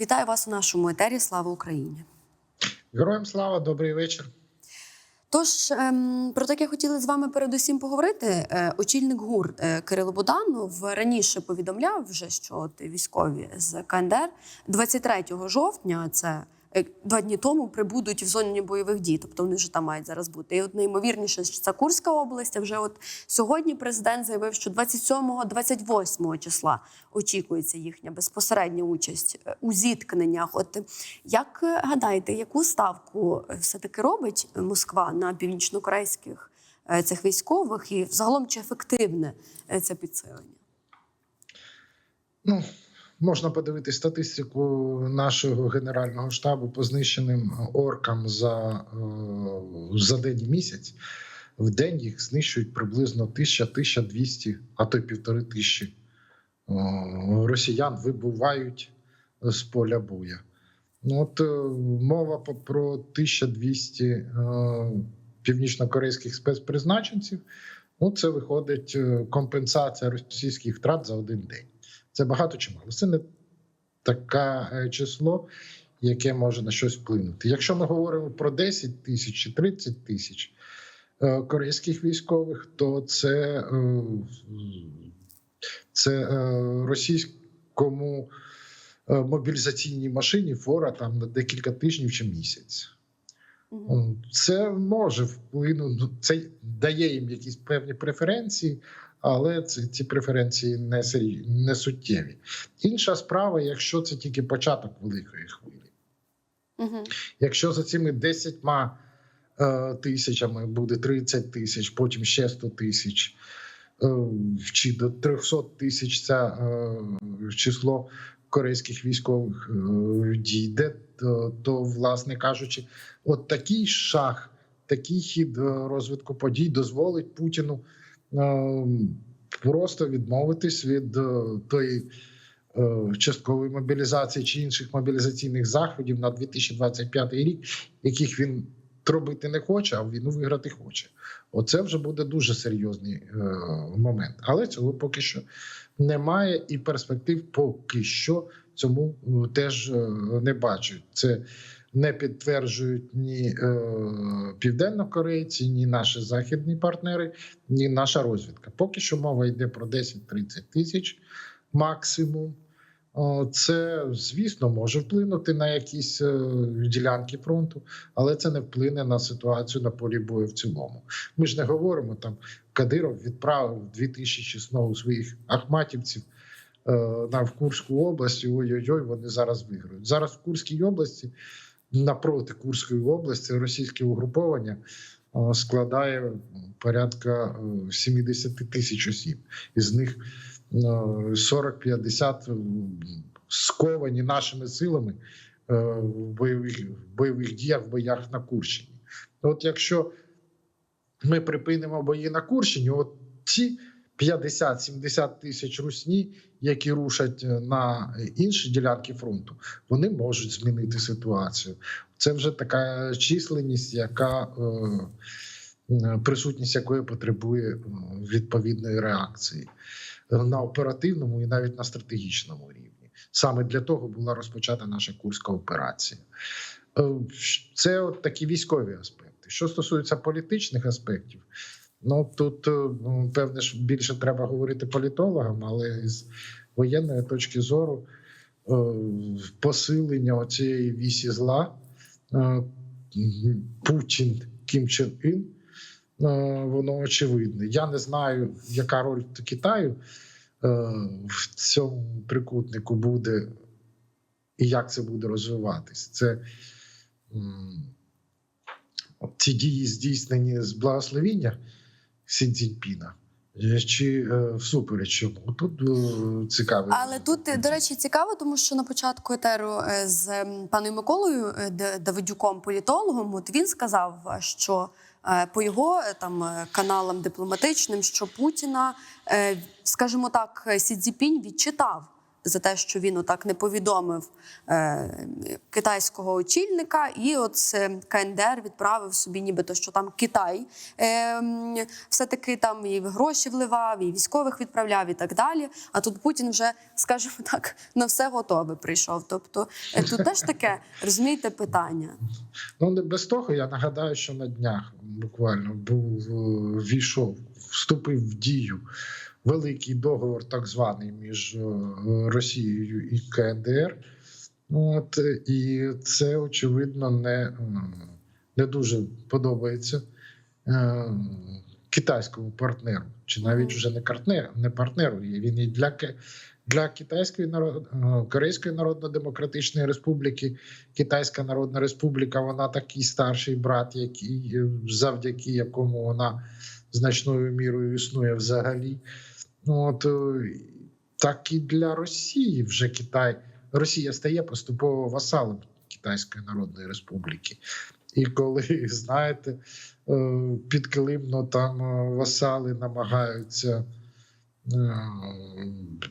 Вітаю вас у нашому етері. Слава Україні! Героям слава, добрий вечір. Тож ем, про таке хотіли з вами передусім поговорити. Е, очільник ГУР е, Кирило Буданов раніше повідомляв вже, що військові з КНДР 23 жовтня, це два дні тому, прибудуть в зоні бойових дій. Тобто вони вже там мають зараз бути. І от найімовірніше, що це Курська область. А вже от сьогодні президент заявив, що 27-28 числа очікується їхня безпосередня участь е, у зіткненнях. От як е, гадаєте, яку ставку все таки робить Москва на північнокорейських е, цих військових, і загалом чи ефективне е, це підсилення? Ну, можна подивитись статистику нашого генерального штабу по знищеним оркам за, е, за день і місяць. В день їх знищують приблизно 1000-1200, а то й півтори тисячі е, росіян вибувають з поля боя. Ну, От е, мова про 1200 е, північно-корейських спецпризначенців. Ну, це виходить компенсація російських втрат за один день. Це багато чи мало. Це не таке число, яке може на щось вплинути. Якщо ми говоримо про 10 тисяч чи 30 тисяч е, корейських військових, то це, е, це е, російському мобілізаційній машині фора там на декілька тижнів чи місяць. Це може вплинути, ну, це дає їм якісь певні преференції, але ці, ці преференції не, сері... не суттєві. Інша справа, якщо це тільки початок великої хвилі. Мгм. Якщо за цими 10 е, тисячами буде 30 тисяч, потім ще 100 тисяч, е, чи до 300 тисяч це е, число корейських військових е, дійде, то, то, власне кажучи, от такий шаг, такий хід е, розвитку подій дозволить Путіну просто відмовитись від е, тої е, часткової мобілізації чи інших мобілізаційних заходів на 2025 рік, яких він робити не хоче, а війну виграти хоче. Оце вже буде дуже серйозний е, момент. Але цього поки що немає, і перспектив поки що цьому е, теж е, не бачать. Це не підтверджують ні е, південнокорейці, ні наші західні партнери, ні наша розвідка. Поки що мова йде про 10-30 тисяч максимум. Це, звісно, може вплинути на якісь е, ділянки фронту, але це не вплине на ситуацію на полі бою в цілому. Ми ж не говоримо там. Кадиров відправив 2000 чи знову своїх ахматівців е, на в Курську область. Ой-ой-ой, вони зараз виграють. Зараз в Курській області, напроти Курської області, російське угруповання е, складає порядка е, 70 тисяч осіб. Із них е, 40-50 сковані нашими силами е, в бойових, бойових діях, в боях на Курщині. От якщо ми припинимо бої на Курщині, от ці 50-70 тисяч русні, які рушать е, на інші ділянки фронту, вони можуть змінити ситуацію. Це вже така численність, яка е, присутність якої потребує е, відповідної реакції на оперативному і навіть на стратегічному рівні. Саме для того була розпочата наша курська операція. Це от такі військові аспекти. Що стосується політичних аспектів, ну тут е, ну, певне ж більше треба говорити політологам, але з воєнної точки зору е, посилення цієї вісі зла е, Путін Кім Чен Ін, воно очевидне. Я не знаю, яка роль Китаю в цьому трикутнику буде і як це буде розвиватись. Це ці дії здійснені з благословіння Сі Цзіньпіна, е, чи е, всупереч чому Тут е, цікаво. Але тут, до речі, цікаво, тому що на початку етеру з паном Миколою Давидюком, політологом, от він сказав, що по його там каналам дипломатичним, що Путіна, скажімо так, Сі Цзіпінь відчитав за те, що він отак не повідомив е, китайського очільника, і от е, КНДР відправив собі, нібито що там Китай е, все-таки там і гроші вливав, і військових відправляв, і так далі. А тут Путін вже, скажімо так, на все готове прийшов. Тобто е, тут теж таке розумієте питання. Ну не без того. Я нагадаю, що на днях буквально був е, війшов, вступив в дію великий договор, так званий між е, Росією і КНДР. От е, і це очевидно не, не дуже подобається е, китайському партнеру, чи навіть вже не партнеру, не партнеру. Він і для для Китайської народ... е, Корейської Народно-Демократичної Республіки Китайська Народна Республіка, вона такий старший брат, який завдяки якому вона значною мірою існує взагалі. Ну, От е, так і для Росії вже Китай Росія стає поступово васалом Китайської Народної Республіки. І коли знаєте, е, підкилимно там е, васали намагаються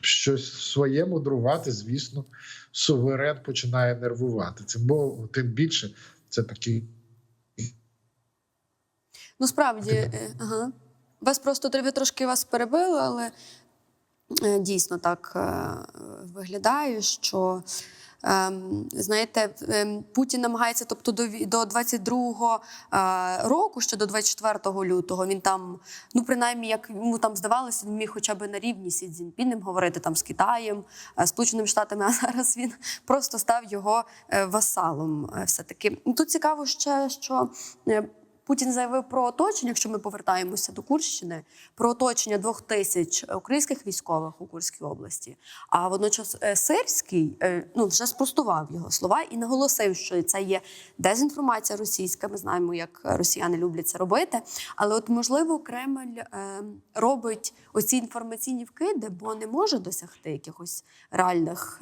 щось своєму друвати, звісно, суверен починає нервувати. Це бо тим більше це такий Ну, справді, ага. Вас просто трошки вас перебили, але е, дійсно так е, виглядає, що. ем, Знаєте, ем, Путін намагається, тобто до до 22-го е, року, ще до 24 лютого, він там, ну принаймні, як йому там здавалося, він міг хоча б на рівні Сі Цзіньпінем говорити там з Китаєм, Сполученими Штатами, а зараз він просто став його васалом. е, Все-таки Ну, тут цікаво ще, що Путін заявив про оточення, якщо ми повертаємося до Курщини, про оточення двох тисяч українських військових у Курській області. А водночас е, Сирський е, ну вже спростував його слова і наголосив, що це є дезінформація російська. Ми знаємо, як росіяни люблять це робити. Але от можливо Кремль е, робить оці інформаційні вкиди, бо не може досягти якихось реальних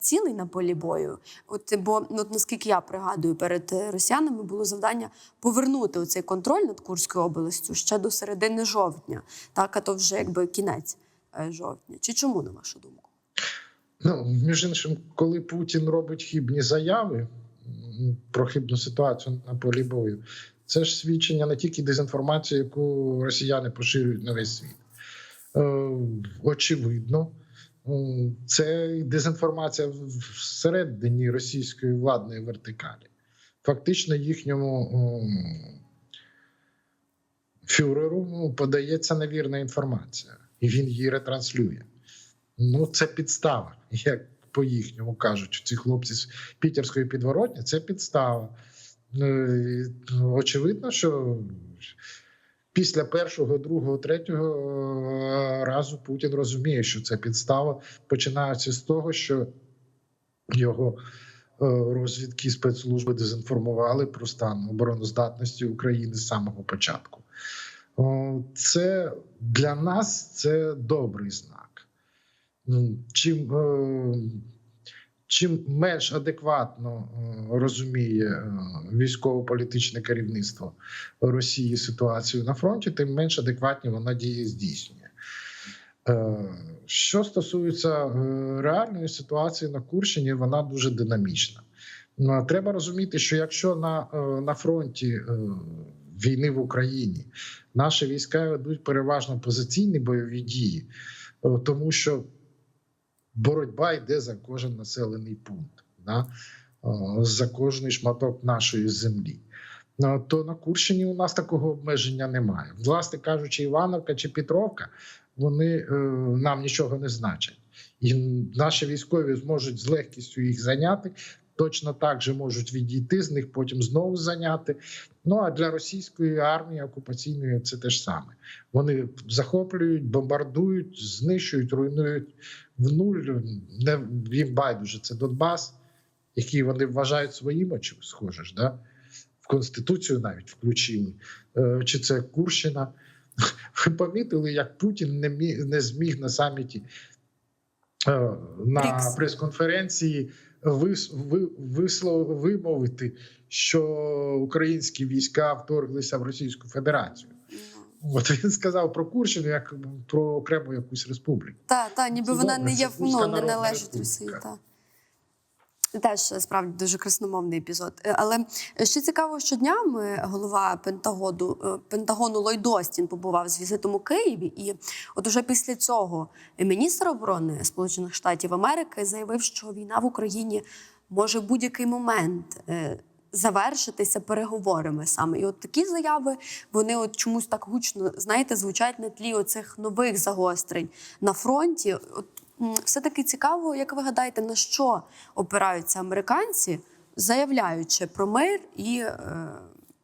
цілей на полі бою. От бо ну, от, наскільки я пригадую, перед росіянами було завдання повернути оцей контроль над Курською областю ще до середини жовтня, так а то вже якби кінець е, жовтня. Чи чому на вашу думку? Ну, між іншим, коли Путін робить хібні заяви про хибну ситуацію на полі бою, це ж свідчення не тільки дезінформації, яку росіяни поширюють на весь світ. Е, очевидно, це дезінформація всередині російської владної вертикалі. Фактично, їхньому фюреру ну, подається невірна інформація, і він її ретранслює. Ну, це підстава, як по їхньому кажуть, ці хлопці з пітерської підворотні, це підстава. Ну, Очевидно, що після першого, другого, третього е, разу Путін розуміє, що це підстава. Починається з того, що його е, розвідки спецслужби дезінформували про стан обороноздатності України з самого початку. О, Це для нас це добрий знак. Ну, Чим, е, чим менш адекватно е, розуміє е, військово-політичне керівництво Росії ситуацію на фронті, тим менш адекватні вона дії здійснює. Е, Що стосується е, реальної ситуації на Курщині, вона дуже динамічна. Треба розуміти, що якщо на, е, на фронті е, війни в Україні наші війська ведуть переважно позиційні бойові дії, е, тому що боротьба йде за кожен населений пункт, да? е, за кожний шматок нашої землі. Ну, То на Курщині у нас такого обмеження немає. Власне кажучи, Івановка чи Петровка вони е, нам нічого не значать, і наші військові зможуть з легкістю їх зайняти. Точно так же можуть відійти з них, потім знову зайняти. Ну а для російської армії окупаційної це те ж саме. Вони захоплюють, бомбардують, знищують, руйнують в нуль. Не їм байдуже це Донбас, який вони вважають своїм схоже ж, да? в конституцію навіть включили. Е, Чи це Курщина? Ви помітили, як Путін не міг не зміг на саміті е, на прес-конференції вис, ви, вислов, вимовити, що українські війська вторглися в Російську Федерацію. От він сказав про Курщину як про окрему якусь республіку. Та, та, ніби Це вона добре, не є ну, не належить Росії. Та. Теж е, справді дуже красномовний епізод. Е, Але ще цікаво, що днями голова Пентагону, е, Пентагону Ллойд Остін побував з візитом у Києві, і от уже після цього міністр оборони Сполучених Штатів Америки заявив, що війна в Україні може в будь-який момент. Завершитися переговорами саме, і от такі заяви вони от чомусь так гучно знаєте звучать на тлі оцих нових загострень на фронті. От все-таки цікаво, як ви гадаєте, на що опираються американці, заявляючи про мир і е,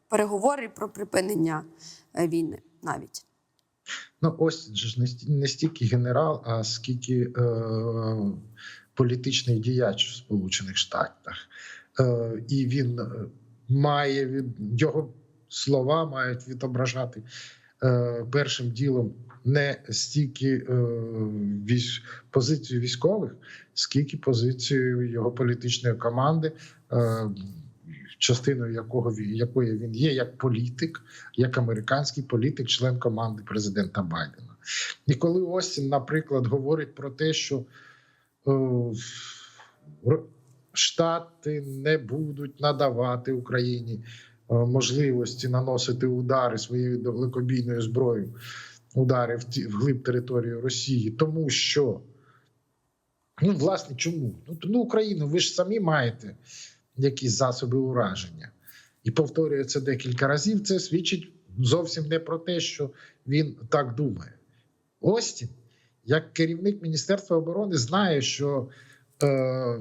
переговори про припинення е, війни навіть. Ну, ось ж не стільки генерал, а скільки е, політичний діяч в Сполучених Штатах. Е, і він е, має його слова мають відображати е, першим ділом не стільки позицію військових, скільки позицію його політичної команди. Частиною якого якої він є як політик, як американський політик, член команди президента Байдена. І коли Остін, наприклад, говорить про те, що Штати не будуть надавати Україні е, можливості наносити удари своєю далекобійною зброєю, удари в глиб території Росії, тому що ну, власне, чому? Ну, ну Україну, ви ж самі маєте якісь засоби ураження. І повторює це декілька разів. Це свідчить зовсім не про те, що він так думає. Остін, як керівник Міністерства оборони, знає, що е,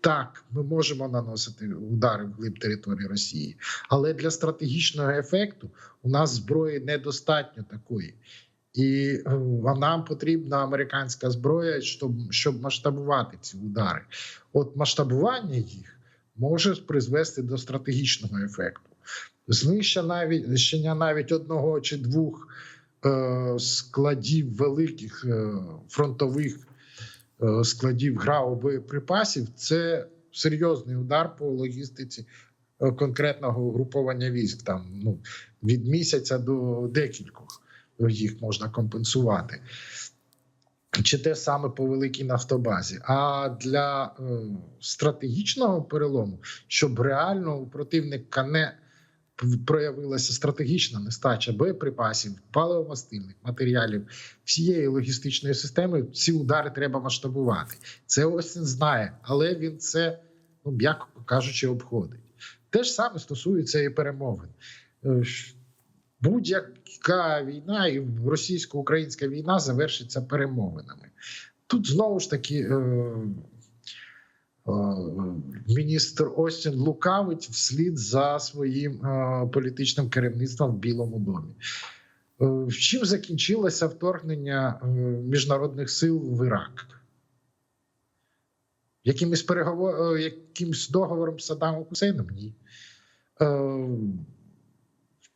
так, ми можемо наносити удари в глиб території Росії, але для стратегічного ефекту у нас зброї недостатньо такої. І е, нам потрібна американська зброя, щоб, щоб масштабувати ці удари. От масштабування їх може призвести до стратегічного ефекту. Знищення навіть знищення навіть одного чи двох е, складів великих е, фронтових складів ГРАУ боєприпасів це серйозний удар по логістиці е, конкретного угруповання військ. Там ну від місяця до декількох їх можна компенсувати. Чи те саме по великій нафтобазі. А для е, стратегічного перелому, щоб реально у противника не проявилася стратегічна нестача боєприпасів, паливомастильних матеріалів, всієї логістичної системи, ці удари треба масштабувати. Це ось він знає, але він це, ну м'яко кажучи, обходить. Те ж саме стосується і перемовин. Е, Будь-яка війна, і російсько-українська війна завершиться перемовинами. Тут знову ж таки е, міністр Остін лукавить вслід за своїм е, політичним керівництвом в Білому домі. Е, Чим закінчилося вторгнення е, міжнародних сил в Ірак? Якимось переговор... е, якимсь договором з Саддамом Хусейном? Ні. Е,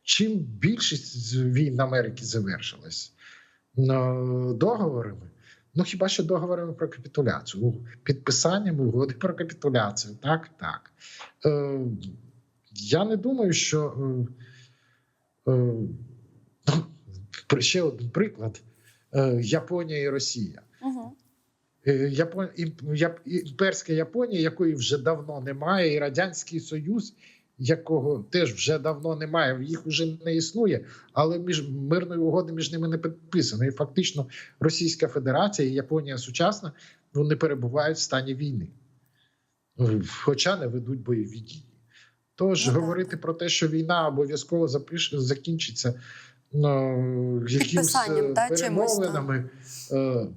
Чим більшість війн Америки завершилась? Е, Договорами. Ну хіба що договорами про капітуляцію, підписанням угоди про капітуляцію. Так, так. Е, я не думаю, що е, е, ну, ще один приклад: е, Японія і Росія. Угу. Е, Япон... імперська Японія, якої вже давно немає, і Радянський Союз, якого теж вже давно немає, їх вже не існує, але між мирної угоди між ними не підписано. І фактично Російська Федерація і Японія сучасна вони перебувають в стані війни, Е, хоча не ведуть бойові дії. Тож Ну, говорити про те, що війна обов'язково закінчиться ну, якимось е, чимось, перемовинами. Е,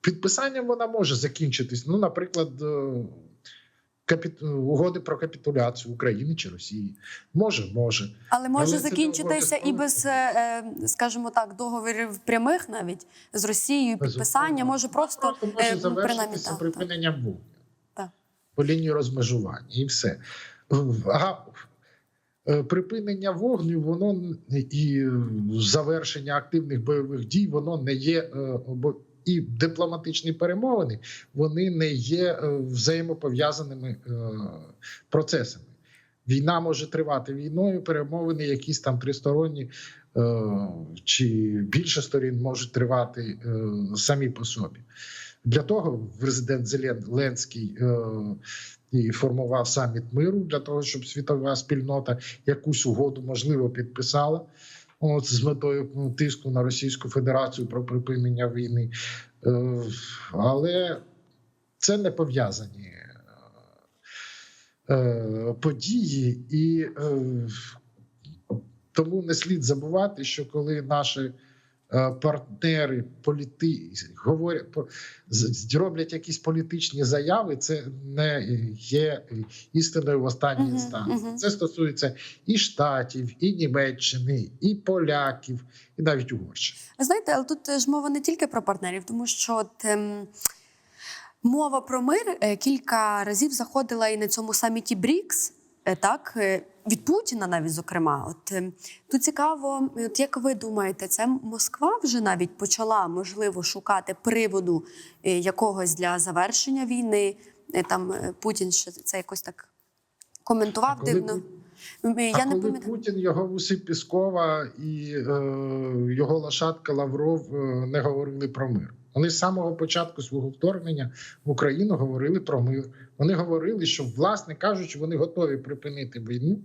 Підписанням вона може закінчитись. Ну, наприклад, е, капі... угоди про капітуляцію України чи Росії. Може, може. Але може Але закінчитися і без, е, е, скажімо так, договорів прямих навіть з Росією, підписання, може просто, Просто е, може ну, завершитися так. так. припиненням вогню Так. по лінії розмежування, і все. А е, припинення вогню, воно і е, завершення активних бойових дій, воно не є е, обо- і дипломатичні перемовини, вони не є е, взаємопов'язаними е, процесами. Війна може тривати війною, перемовини, якісь там тристоронні е, чи більше сторін можуть тривати самі по собі. Для того президент Зеленський і формував саміт миру для того, щоб світова спільнота якусь угоду можливо підписала. От з метою ну, тиску на Російську Федерацію про припинення війни, Е, але це не пов'язані е, події, і е, тому не слід забувати, що коли наші партнери політи говорять по- з- роблять якісь політичні заяви, це не є істиною в останній інстанції. мгм. Це стосується і штатів, і Німеччини, і поляків, і навіть Угорщини. Ви знаєте, але тут е, ж мова не тільки про партнерів, тому що от, ем, мова про мир е, кілька разів заходила і на цьому саміті БРІКС, е, так е, від Путіна навіть зокрема. От ем, тут цікаво, от як ви думаєте, це Москва вже навіть почала можливо шукати приводу е, якогось для завершення війни? Е, Там е, Путін ще це якось так коментував А коли дивно. Я а не коли пам'ятаю. Путін, його вуси Піскова і е, його лошадка Лавров е, не говорили про мир. Вони з самого початку свого вторгнення в Україну говорили про мир. Вони говорили, що, власне кажучи, вони готові припинити війну,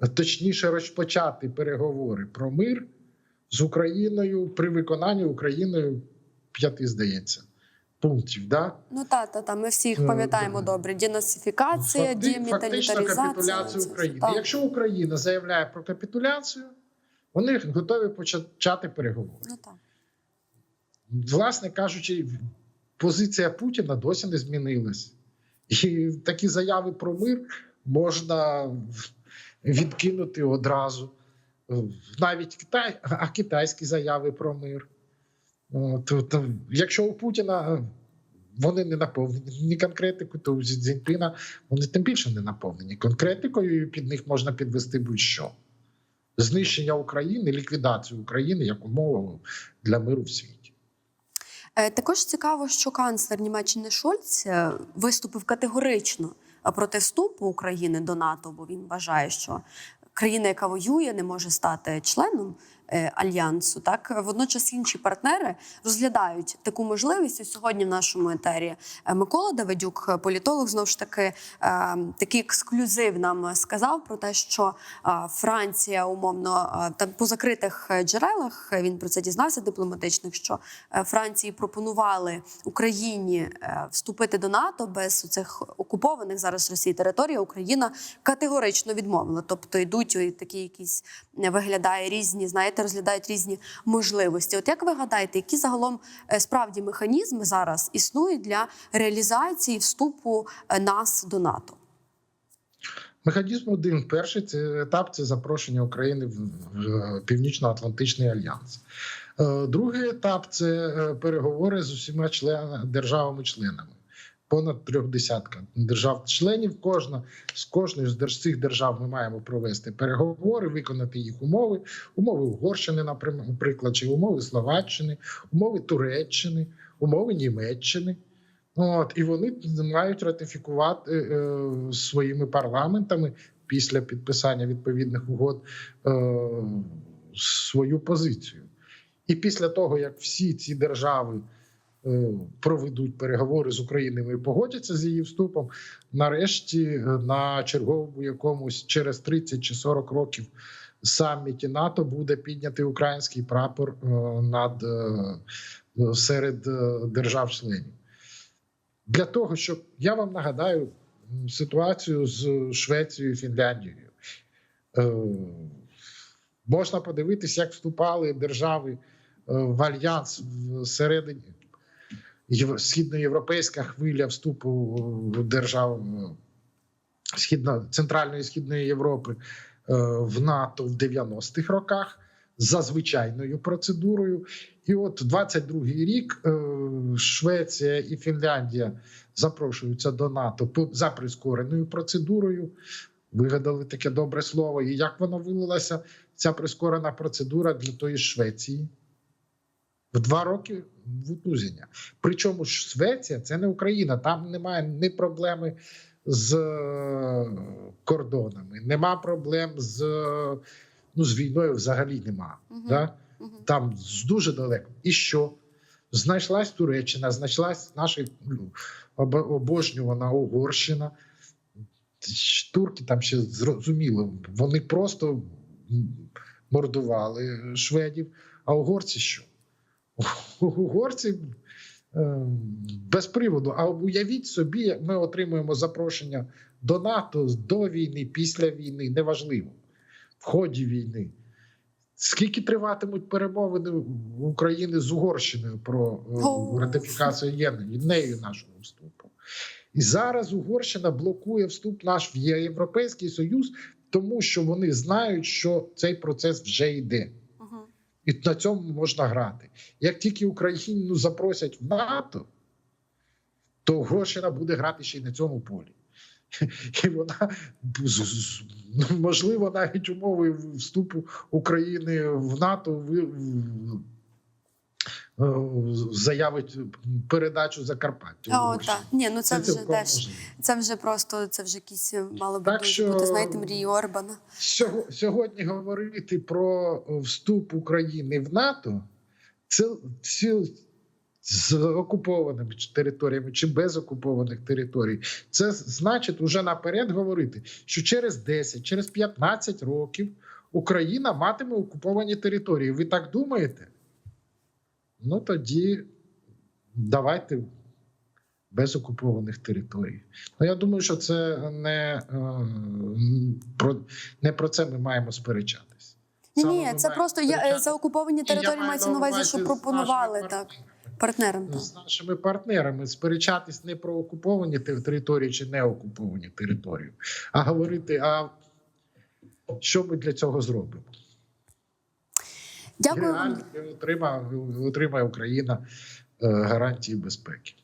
точніше розпочати переговори про мир з Україною при виконанні Україною п'яти, здається, пунктів. Да? Ну та та та ми всі їх Е, пам'ятаємо добре. Денацифікація, Факти- Фактично демілітаризація. капітуляцію це- України. так. Якщо Україна заявляє про капітуляцію, вони готові почати переговори. Ну так. Власне кажучи, позиція Путіна досі не змінилась. І такі заяви про мир можна відкинути одразу. Навіть Китай, а китайські заяви про мир. От, от, якщо у Путіна вони не наповнені ні конкретикою, то у Зі Цзіньпіна вони тим більше не наповнені конкретикою, і під них можна підвести будь-що. Знищення України, ліквідацію України як умову для миру в світі. Е, Також цікаво, що канцлер Німеччини Шольц е, виступив категорично е, проти вступу України до НАТО, бо він вважає, що країна, яка воює, не може стати членом е, альянсу. Так водночас інші партнери розглядають таку можливість. І сьогодні в нашому етері е, Микола Давидюк, е, політолог, знову ж таки такий ексклюзив нам сказав про те, що Франція умовно там по закритих джерелах він про це дізнався дипломатичних, що Франції пропонували Україні вступити до НАТО без цих окупованих зараз Росії територій. Україна категорично відмовила. Тобто йдуть і такі якісь е, виглядає різні, знаєте, розглядають різні можливості. От як ви гадаєте, які загалом е, справді механізми зараз існують для реалізації вступу е, нас до НАТО? Механізм один перший це етап це запрошення України в, Північно-Атлантичний альянс. Другий етап це переговори з усіма член, державами-членами. Понад трьох десятка держав-членів. Кожна з кожної з цих держав ми маємо провести переговори, виконати їх умови, умови Угорщини, наприклад, чи умови Словаччини, умови Туреччини, умови Німеччини. От і вони мають ратифікувати е, своїми парламентами після підписання відповідних угод е, свою позицію. І після того, як всі ці держави е, проведуть переговори з Україною і погодяться з її вступом, нарешті е, на черговому якомусь через 30 чи 40 років саміті НАТО буде піднятий український прапор е, над е, серед е, держав-членів. Для того, щоб я вам нагадаю ситуацію з Швецією і Фінляндією. Е, можна подивитись, як вступали держави е, в альянс всередині східноєвропейська хвиля вступу держав східно центральної і східної Європи е, в НАТО в 90-х роках за звичайною процедурою. І от 22-й рік е, Швеція і Фінляндія запрошуються до НАТО за прискореною процедурою. Вигадали таке добре слово. І як воно вилилася, ця прискорена процедура для тої Швеції? В два роки вутузіння. Причому ж Швеція це не Україна, там немає ні проблеми з е, кордонами, нема проблем з, ну, з війною взагалі нема. Мгм. Да? Мгм. Там з дуже далеко. І що? Знайшлась Туреччина, знайшлась наша ну, обожнювана Угорщина. Турки там ще зрозуміло, вони просто мордували шведів. А угорці що? Угорці е, без приводу. А уявіть собі, як ми отримуємо запрошення до НАТО до війни, після війни, неважливо, в ході війни. Скільки триватимуть перемовини України з Угорщиною про е, ратифікацію єдної нею нашого вступу? І зараз Угорщина блокує вступ наш в Європейський Союз, тому що вони знають, що цей процес вже йде. І на цьому можна грати. Як тільки Україну запросять в НАТО, то Грошина буде грати ще й на цьому полі. І вона ну, можливо навіть умови вступу України в НАТО заявить передачу Закарпаття. О, так. Ні, ну це вже теж це вже просто це вже якісь е, мало дуже що- бути, знаєте, мрії Орбана. Сього- Сьогодні говорити про вступ України в НАТО це всі з окупованими територіями чи без окупованих територій. Це значить уже наперед говорити, що через 10, через 15 років Україна матиме окуповані території. Ви так думаєте? Ну тоді давайте без окупованих територій. Ну я думаю, що це не, е, про, не про це ми маємо сперечатись. Ні, ні, це просто я, е, за окуповані території мається на увазі, що пропонували так партнерам. Так. з нашими партнерами сперечатись не про окуповані території чи не окуповані території, а говорити, а що ми для цього зробимо. Дякую вам. отримає Україна е, гарантії безпеки.